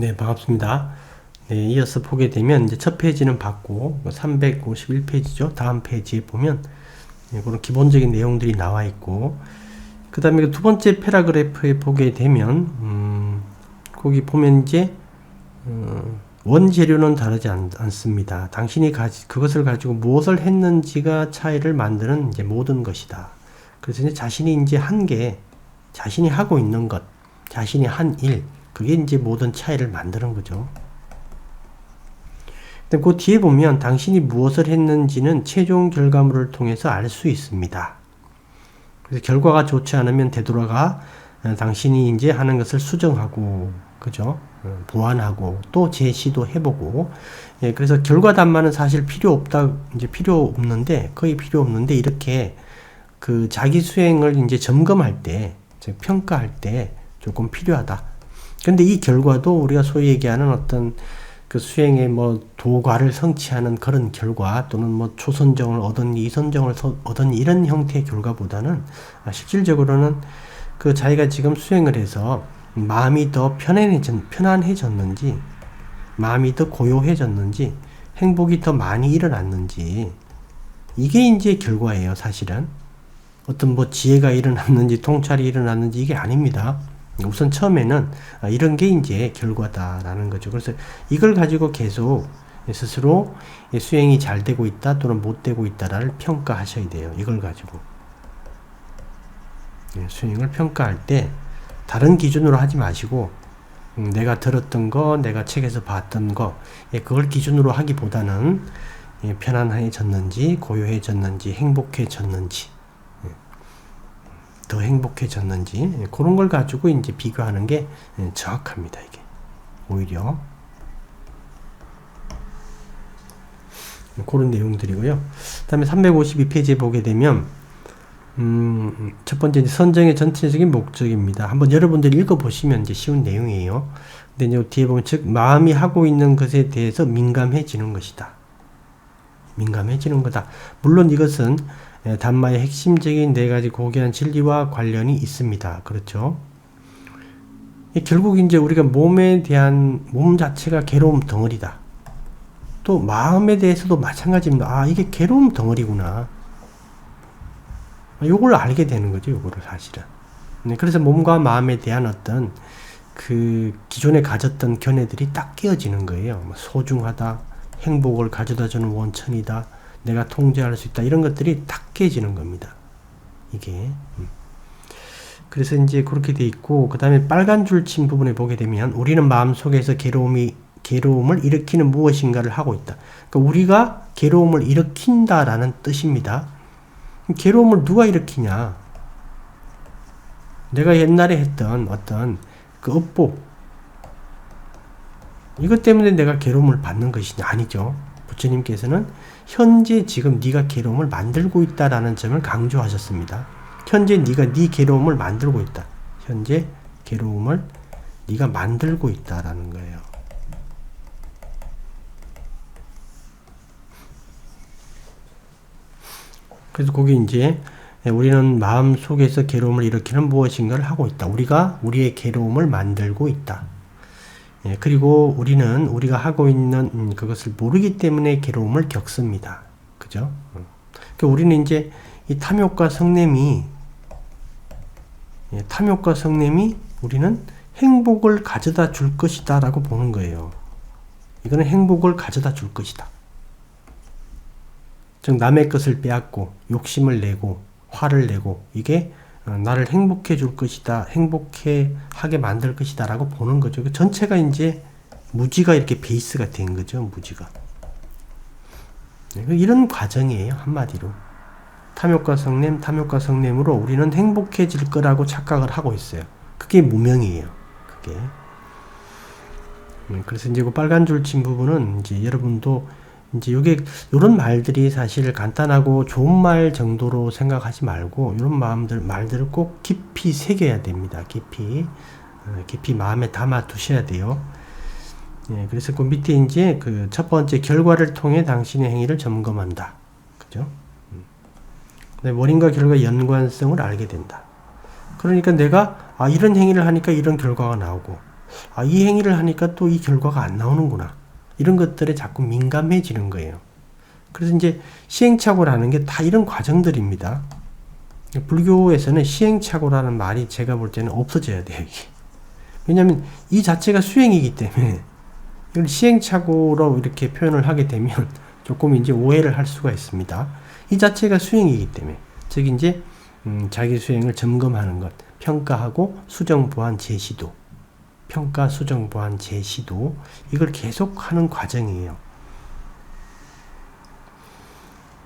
네, 반갑습니다. 네, 이어서 보게 되면 이제 첫 페이지는 봤고 351페이지죠. 다음 페이지에 보면 네, 그런 기본적인 내용들이 나와 있고 그 다음에 두 번째 패러그래프에 보게 되면 음, 거기 보면 이제 어, 원재료는 다르지 않, 습니다 당신이 가지, 그것을 가지고 무엇을 했는지가 차이를 만드는 이제 모든 것이다. 그래서 이제 자신이 이제 한 게, 자신이 하고 있는 것, 자신이 한 일, 그게 이제 모든 차이를 만드는 거죠. 근데 그 뒤에 보면 당신이 무엇을 했는지는 최종 결과물을 통해서 알 수 있습니다. 그래서 결과가 좋지 않으면 되돌아가 어, 당신이 이제 하는 것을 수정하고, 그죠? 어, 보완하고, 또 재시도 해보고, 예, 그래서 결과 단만은 사실 필요 없다, 이제 필요 없는데, 거의 필요 없는데, 이렇게 그 자기 수행을 이제 점검할 때, 평가할 때 조금 필요하다. 근데 이 결과도 우리가 소위 얘기하는 어떤 그 수행의 뭐 도과를 성취하는 그런 결과 또는 뭐 초선정을 얻은 이선정을 얻은 이런 형태의 결과보다는 실질적으로는 그 자기가 지금 수행을 해서 마음이 더 편안해졌, 편안해졌는지 마음이 더 고요해졌는지 행복이 더 많이 일어났는지 이게 이제 결과예요 사실은 어떤 뭐 지혜가 일어났는지 통찰이 일어났는지 이게 아닙니다. 우선 처음에는 아, 이런 게 이제 결과다라는 거죠. 그래서 이걸 가지고 계속 스스로 수행이 잘 되고 있다 또는 못 되고 있다를 평가하셔야 돼요. 이걸 가지고 예, 수행을 평가할 때 다른 기준으로 하지 마시고 음, 내가 들었던 거, 내가 책에서 봤던 거 예, 그걸 기준으로 하기보다는 예, 편안해졌는지 고요해졌는지 행복해졌는지 더 행복해졌는지 예, 그런 걸 가지고 이제 비교하는 게 예, 정확합니다. 이게 오히려 그런 내용들이고요. 그다음에 352페이지에 보게 되면 음, 첫 번째 선정의 전체적인 목적입니다. 한번 여러분들이 읽어보시면 이제 쉬운 내용이에요. 근데 이제 뒤에 보면 즉 마음이 하고 있는 것에 대해서 민감해지는 것이다. 민감해지는 거다. 물론 이것은 예, 단마의 핵심적인 네 가지 고귀한 진리와 관련이 있습니다. 그렇죠? 결국 이제 우리가 몸에 대한 몸 자체가 괴로움 덩어리다. 또 마음에 대해서도 마찬가지입니다. 아, 이게 괴로움 덩어리구나. 요걸 알게 되는 거죠, 요거를 사실은. 네, 그래서 몸과 마음에 대한 어떤 그 기존에 가졌던 견해들이 딱 깨어지는 거예요. 뭐 소중하다, 행복을 가져다 주는 원천이다, 내가 통제할 수 있다. 이런 것들이 탁 깨지는 겁니다. 이게. 음. 그래서 이제 그렇게 돼 있고, 그 다음에 빨간 줄친 부분에 보게 되면, 우리는 마음 속에서 괴로움이, 괴로움을 일으키는 무엇인가를 하고 있다. 그러니까 우리가 괴로움을 일으킨다라는 뜻입니다. 괴로움을 누가 일으키냐? 내가 옛날에 했던 어떤 그 업보, 이것 때문에 내가 괴로움을 받는 것이냐? 아니죠. 부처님께서는 현재 지금 네가 괴로움을 만들고 있다라는 점을 강조하셨습니다. 현재 네가 네 괴로움을 만들고 있다. 현재 괴로움을 네가 만들고 있다라는 거예요. 그래서 거기 이제 우리는 마음 속에서 괴로움을 일으키는 무엇인가를 하고 있다. 우리가 우리의 괴로움을 만들고 있다. 예, 그리고 우리는 우리가 하고 있는 음, 그것을 모르기 때문에 괴로움을 겪습니다. 그죠? 음. 그러니까 우리는 이제 이 탐욕과 성냄이 예, 탐욕과 성냄이 우리는 행복을 가져다 줄 것이다 라고 보는 거예요. 이거는 행복을 가져다 줄 것이다. 즉 남의 것을 빼앗고 욕심을 내고 화를 내고 이게 어, 나를 행복해 줄 것이다. 행복해 하게 만들 것이다. 라고 보는 거죠. 그 전체가 이제 무지가 이렇게 베이스가 된 거죠. 무지가. 네, 그 이런 과정이에요. 한마디로. 탐욕과 성냄, 탐욕과 성냄으로 우리는 행복해질 거라고 착각을 하고 있어요. 그게 무명이에요. 그게. 네, 그래서 이제 그 빨간 줄 친 부분은 이제 여러분도 이제 요게 요런 말들이 사실 간단하고 좋은 말 정도로 생각하지 말고 이런 마음들 말들을 꼭 깊이 새겨야 됩니다. 깊이 어, 깊이 마음에 담아 두셔야 돼요. 예, 그래서 그 밑에 이제 그 첫 번째 결과를 통해 당신의 행위를 점검한다. 그죠? 음. 원인과 결과 연관성을 알게 된다. 그러니까 내가 아 이런 행위를 하니까 이런 결과가 나오고 아, 이 행위를 하니까 또 이 결과가 안 나오는구나. 이런 것들에 자꾸 민감해지는 거예요. 그래서 이제 시행착오라는 게 다 이런 과정들입니다. 불교에서는 시행착오라는 말이 제가 볼 때는 없어져야 돼요, 이게. 왜냐하면 이 자체가 수행이기 때문에 이걸 시행착오로 이렇게 표현을 하게 되면 조금 이제 오해를 할 수가 있습니다. 이 자체가 수행이기 때문에 즉 이제 음, 자기 수행을 점검하는 것, 평가하고 수정 보완 제시도, 평가 수정 보완 제시도 이걸 계속하는 과정이에요.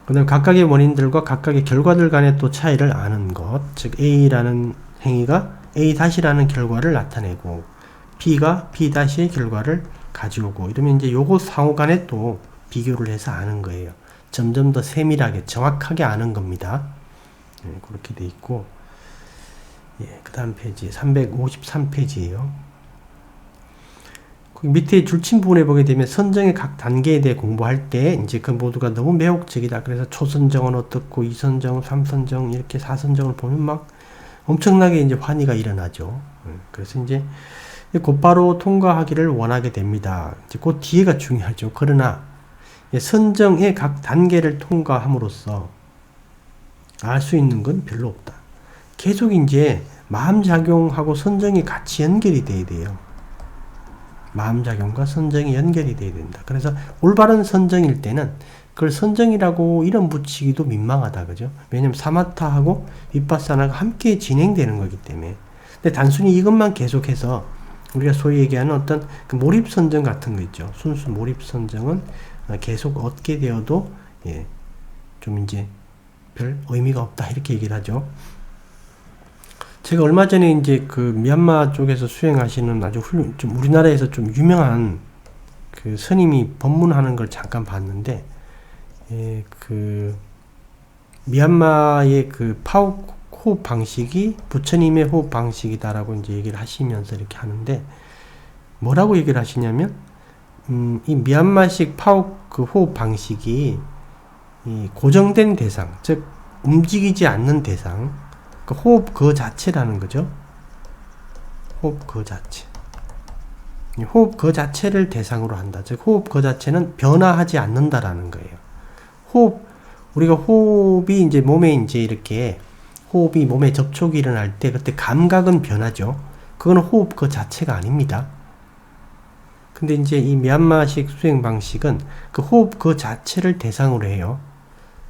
그다음 각각의 원인들과 각각의 결과들 간의 또 차이를 아는 것, 즉 A라는 행위가 A 다시라는 결과를 나타내고 B가 B 다시의 결과를 가져오고 이러면 이제 요거 상호 간에 또 비교를 해서 아는 거예요. 점점 더 세밀하게 정확하게 아는 겁니다. 네, 그렇게 돼 있고 예, 그 다음 페이지 353페이지예요. 그 밑에 줄친 부분에 보게 되면 선정의 각 단계에 대해 공부할 때 이제 그 모두가 너무 매혹적이다. 그래서 초선정은 어떻고 이선정, 삼선정 이렇게 사선정을 보면 막 엄청나게 이제 환희가 일어나죠. 예, 그래서 이제 곧바로 통과하기를 원하게 됩니다. 이제 그 뒤에가 중요하죠. 그러나 선정의 각 단계를 통과함으로써 알 수 있는 건 별로 없다. 계속 이제 마음 작용하고 선정이 같이 연결이 돼야 돼요. 마음작용과 선정이 연결이 돼야 된다. 그래서 올바른 선정일 때는 그걸 선정이라고 이름 붙이기도 민망하다. 그죠? 왜냐면 사마타하고 윗바사나가 함께 진행되는 거기 때문에. 근데 단순히 이것만 계속해서 우리가 소위 얘기하는 어떤 그 몰입 선정 같은 거 있죠. 순수 몰입 선정은 계속 얻게 되어도 예, 좀 이제 별 의미가 없다 이렇게 얘기를 하죠. 제가 얼마 전에 이제 그 미얀마 쪽에서 수행하시는 아주 훌륭, 좀 우리나라에서 좀 유명한 그 스님이 법문하는 걸 잠깐 봤는데, 예, 그 미얀마의 그 파워 호흡 방식이 부처님의 호흡 방식이다라고 이제 얘기를 하시면서 이렇게 하는데, 뭐라고 얘기를 하시냐면, 음, 이 미얀마식 파워 그 호흡 방식이 이 고정된 대상, 즉 움직이지 않는 대상, 그 호흡 그 자체라는 거죠. 호흡 그 자체. 호흡 그 자체를 대상으로 한다. 즉 호흡 그 자체는 변화하지 않는다라는 거예요. 호흡 우리가 호흡이 이제 몸에 이제 이렇게 호흡이 몸에 접촉이 일어날 때 그때 감각은 변하죠. 그건 호흡 그 자체가 아닙니다. 근데 이제 이 미얀마식 수행 방식은 그 호흡 그 자체를 대상으로 해요.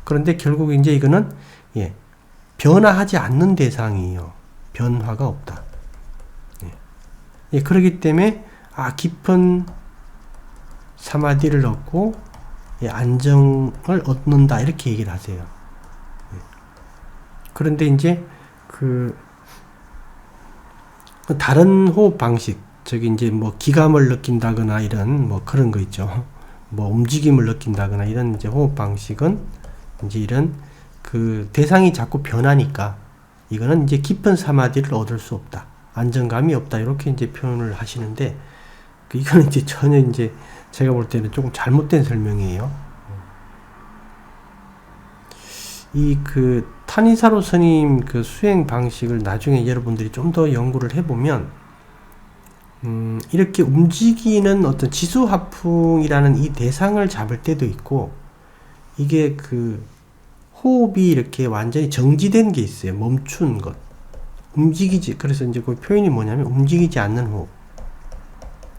그런데 결국 이제 이거는 예, 변화하지 않는 대상이에요. 변화가 없다. 예. 예, 그렇기 때문에 아 깊은 사마디를 얻고 예, 안정을 얻는다 이렇게 얘기를 하세요. 예. 그런데 이제 그 다른 호흡 방식 저기 이제 뭐 기감을 느낀다거나 이런 뭐 그런 거 있죠. 뭐 움직임을 느낀다거나 이런 이제 호흡 방식은 이제 이런 그 대상이 자꾸 변하니까 이거는 이제 깊은 사마디를 얻을 수 없다. 안정감이 없다. 이렇게 이제 표현을 하시는데 그 이거는 이제 전혀 이제 제가 볼 때는 조금 잘못된 설명이에요. 이그 타니사로 스님 그 수행 방식을 나중에 여러분들이 좀 더 연구를 해보면 음, 이렇게 움직이는 어떤 지수화풍이라는 이 대상을 잡을 때도 있고 이게 그 호흡이 이렇게 완전히 정지된 게 있어요. 멈춘 것. 움직이지. 그래서 이제 그 표현이 뭐냐면 움직이지 않는 호흡.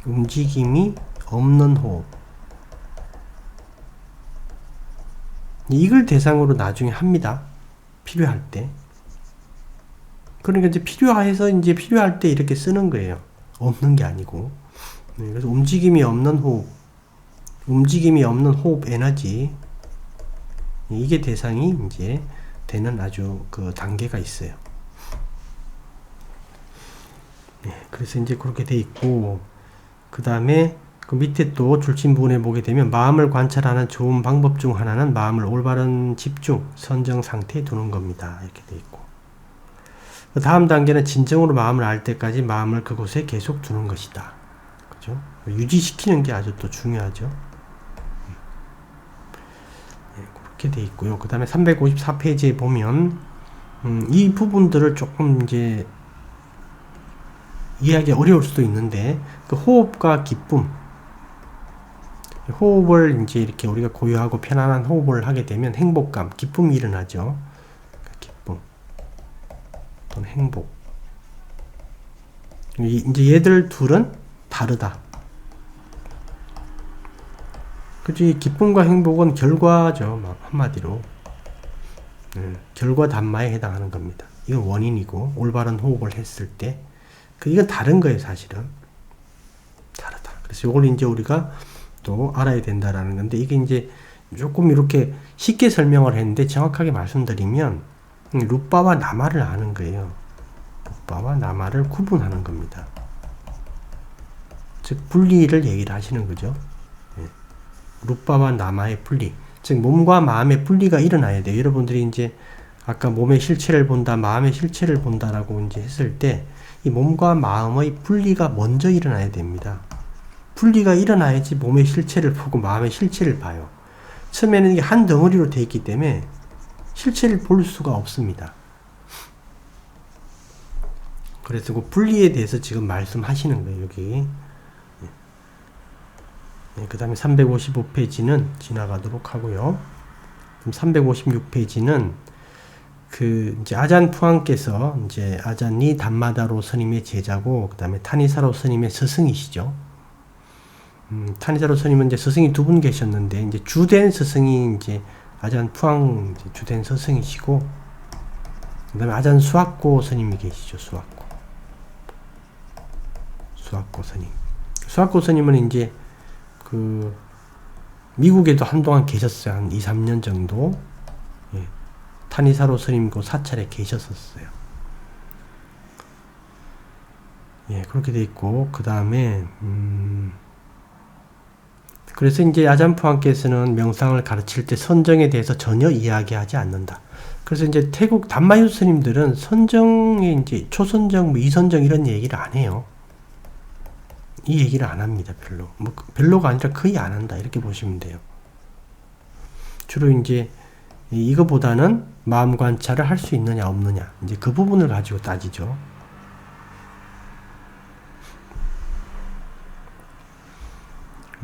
움직임이 없는 호흡. 이걸 대상으로 나중에 합니다. 필요할 때. 그러니까 이제 필요해서 이제 필요할 때 이렇게 쓰는 거예요. 없는 게 아니고. 네, 그래서 움직임이 없는 호흡. 움직임이 없는 호흡 에너지. 이게 대상이 이제 되는 아주 그 단계가 있어요. 네, 그래서 이제 그렇게 돼 있고 그 다음에 그 밑에 또 줄친 부분에 보게 되면 마음을 관찰하는 좋은 방법 중 하나는 마음을 올바른 집중, 선정 상태에 두는 겁니다. 이렇게 돼 있고 그 다음 단계는 진정으로 마음을 알 때까지 마음을 그곳에 계속 두는 것이다. 그죠? 유지시키는 게 아주 또 중요하죠. 이렇게 돼 있고요. 그 다음에 354페이지에 보면 음, 이 부분들을 조금 이제 이해하기 어려울 수도 있는데 그 호흡과 기쁨 호흡을 이제 이렇게 우리가 고요하고 편안한 호흡을 하게 되면 행복감, 기쁨이 일어나죠. 그 기쁨 또는 행복. 이제 얘들 둘은 다르다. 그지 기쁨과 행복은 결과죠. 한마디로 네, 결과 단마에 해당하는 겁니다. 이건 원인이고 올바른 호흡을 했을 때, 그 이건 다른 거예요, 사실은 다르다. 그래서 이걸 이제 우리가 또 알아야 된다라는 건데 이게 이제 조금 이렇게 쉽게 설명을 했는데 정확하게 말씀드리면 루빠와 나마를 아는 거예요. 루빠와 나마를 구분하는 겁니다. 즉 분리를 얘기를 하시는 거죠. 예. 루빠와 나마의 분리. 즉 몸과 마음의 분리가 일어나야 돼요. 여러분들이 이제 아까 몸의 실체를 본다, 마음의 실체를 본다라고 이제 했을 때 이 몸과 마음의 분리가 먼저 일어나야 됩니다. 분리가 일어나야지 몸의 실체를 보고 마음의 실체를 봐요. 처음에는 이게 한 덩어리로 되어 있기 때문에 실체를 볼 수가 없습니다. 그래서 그 분리에 대해서 지금 말씀하시는 거예요, 여기. 네, 그 다음에 355페이지는 지나가도록 하고요. 356페이지는 그 이제 아잔 푸안께서 이제 아잔이 단마다로 스님의 제자고 그 다음에 타니사로 스님의 스승이시죠. 음, 타니자로 스님은 이제 스승이 두 분 계셨는데 이제 주된 스승이 이제 아잔 푸앙 주된 스승이시고 그 다음에 아잔 수학고 스님이 계시죠 수학고 수학고 스님 수학고 스님은 이제 그 미국에도 한동안 계셨어요 한 2, 3년 정도 예. 타니사로 스님고 사찰에 계셨었어요 예 그렇게 돼 있고 그 다음에 음 그래서 이제 아잔푸한께서는 명상을 가르칠 때 선정에 대해서 전혀 이야기하지 않는다. 그래서 이제 태국 단마유 스님들은 선정에 이제 초선정, 뭐 이선정 이런 얘기를 안 해요. 이 얘기를 안 합니다, 별로. 뭐 별로가 아니라 거의 안 한다 이렇게 보시면 돼요. 주로 이제 이거보다는 마음 관찰을 할 수 있느냐 없느냐 이제 그 부분을 가지고 따지죠.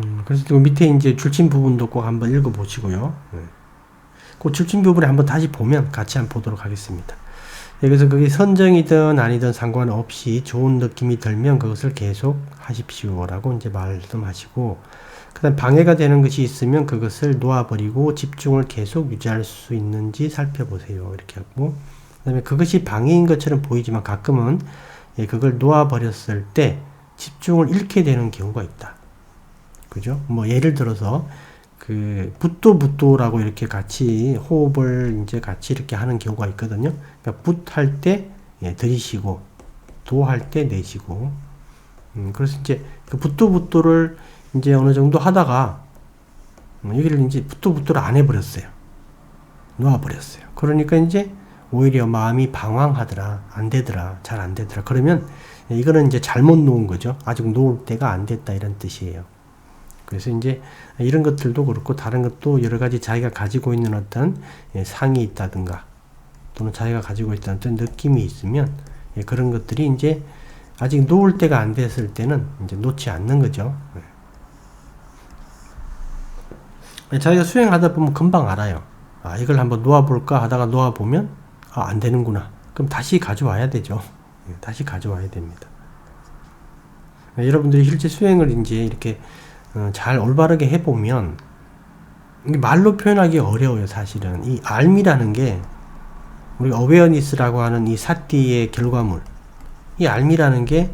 음, 그래서 그 밑에 이제 줄침 부분도 꼭 한번 읽어보시고요. 네. 그 줄침 부분에 한번 다시 보면 같이 한번 보도록 하겠습니다. 네, 그래서 그게 선정이든 아니든 상관없이 좋은 느낌이 들면 그것을 계속 하십시오라고 이제 말씀하시고, 그 다음 방해가 되는 것이 있으면 그것을 놓아버리고 집중을 계속 유지할 수 있는지 살펴보세요. 이렇게 하고, 그 다음에 그것이 방해인 것처럼 보이지만 가끔은 예, 그걸 놓아버렸을 때 집중을 잃게 되는 경우가 있다. 그죠? 뭐 예를 들어서 그 붓도 붓도라고 이렇게 같이 호흡을 이제 같이 이렇게 하는 경우가 있거든요. 그러니까 붓할 때 예, 들이쉬고 도 할 때 내쉬고 음, 그래서 이제 그 붓도 붓도를 이제 어느 정도 하다가 음, 여기를 이제 붓도 붓도를 안 해버렸어요. 놓아버렸어요. 그러니까 이제 오히려 마음이 방황하더라, 안 되더라, 잘 안 되더라. 그러면 이거는 이제 잘못 놓은 거죠. 아직 놓을 때가 안 됐다 이런 뜻이에요. 그래서 이제 이런 것들도 그렇고 다른 것도 여러 가지 자기가 가지고 있는 어떤 예, 상이 있다든가 또는 자기가 가지고 있던 어떤 느낌이 있으면 예, 그런 것들이 이제 아직 놓을 때가 안 됐을 때는 이제 놓지 않는 거죠. 예. 자기가 수행하다 보면 금방 알아요. 아, 이걸 한번 놓아볼까 하다가 놓아보면, 아, 안 되는구나. 그럼 다시 가져와야 되죠. 다시 가져와야 됩니다. 여러분들이 실제 수행을 이제 이렇게 어, 잘 올바르게 해보면 말로 표현하기 어려워요 사실은. 이 알미라는 게 우리 어웨어니스라고 하는 이 사띠의 결과물. 이 알미라는 게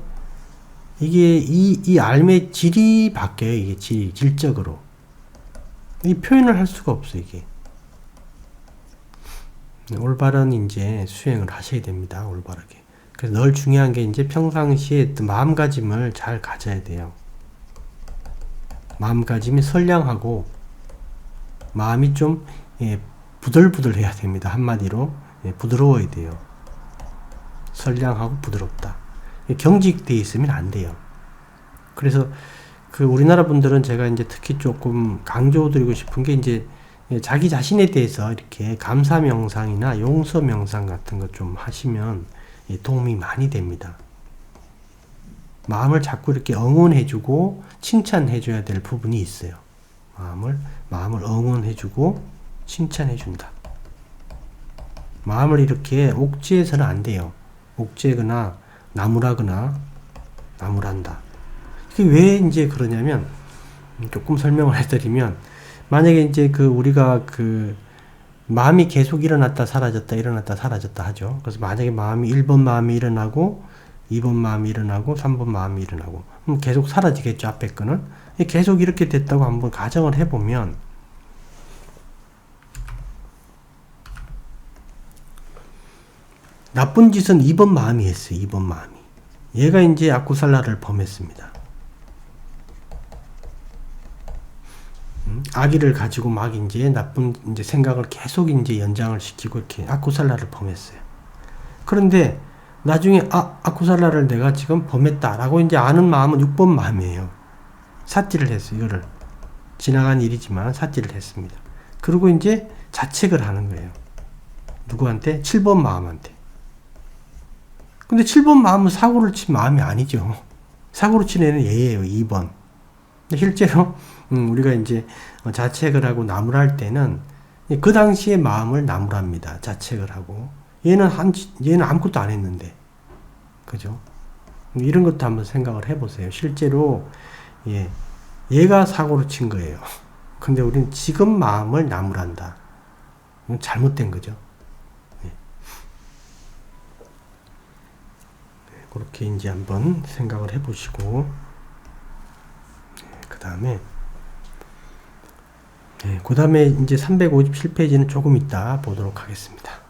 이게 이, 이 알의 질이 바뀌어요 이게 질, 질적으로. 이 표현을 할 수가 없어 이게. 올바른 이제 수행을 하셔야 됩니다 올바르게. 그래서 늘 중요한 게 이제 평상시에 마음가짐을 잘 가져야 돼요 마음가짐이 선량하고 마음이 좀 예, 부들부들해야 됩니다. 한마디로 예, 부드러워야 돼요. 선량하고 부드럽다. 경직돼 있으면 안 돼요. 그래서 그 우리나라 분들은 제가 이제 특히 조금 강조드리고 싶은 게 이제 예, 자기 자신에 대해서 이렇게 감사 명상이나 용서 명상 같은 거좀 하시면 예, 도움이 많이 됩니다. 마음을 자꾸 이렇게 응원해주고 칭찬해줘야 될 부분이 있어요. 마음을 마음을 응원해주고 칭찬해준다. 마음을 이렇게 옥죄해서는 안 돼요. 옥죄거나 나무라거나 나무란다. 그게 왜 이제 그러냐면 조금 설명을 해드리면 만약에 이제 그 우리가 그 마음이 계속 일어났다 사라졌다 일어났다 사라졌다 하죠. 그래서 만약에 마음이 1번 마음이 일어나고 2번 마음이 일어나고 3번 마음이 일어나고. 그럼 계속 사라지겠죠 앞에 거는? 계속 이렇게 됐다고 한번 가정을 해보면 나쁜 짓은 2번 마음이 했어요 2번 마음이. 얘가 이제 아쿠살라를 범했습니다. 음, 아기를 가지고 막 이제 나쁜 이제 생각을 계속 이제 연장을 시키고 이렇게 아쿠살라를 범했어요. 그런데 나중에 아 아쿠살라를 내가 지금 범했다라고 이제 아는 마음은 6번 마음이에요. 삿질을 했어요. 이거를 지나간 일이지만 삿질을 했습니다. 그리고 이제 자책을 하는 거예요. 누구한테? 7번 마음한테. 근데 7번 마음은 사고를 친 마음이 아니죠. 사고를 친 애는 얘예요. 2번. 근데 실제로 음, 우리가 이제 자책을 하고 나무랄 때는 그 당시의 마음을 나무랍니다. 자책을 하고 얘는 한 얘는 아무것도 안 했는데 그죠? 이런 것도 한번 생각을 해보세요. 실제로 예 얘가 사고를 친 거예요. 근데 우리는 지금 마음을 나무란다. 이건 잘못된 거죠. 예. 그렇게 이제 한번 생각을 해보시고 그 다음에 네, 그 다음에 이제 357페이지는 조금 이따 보도록 하겠습니다.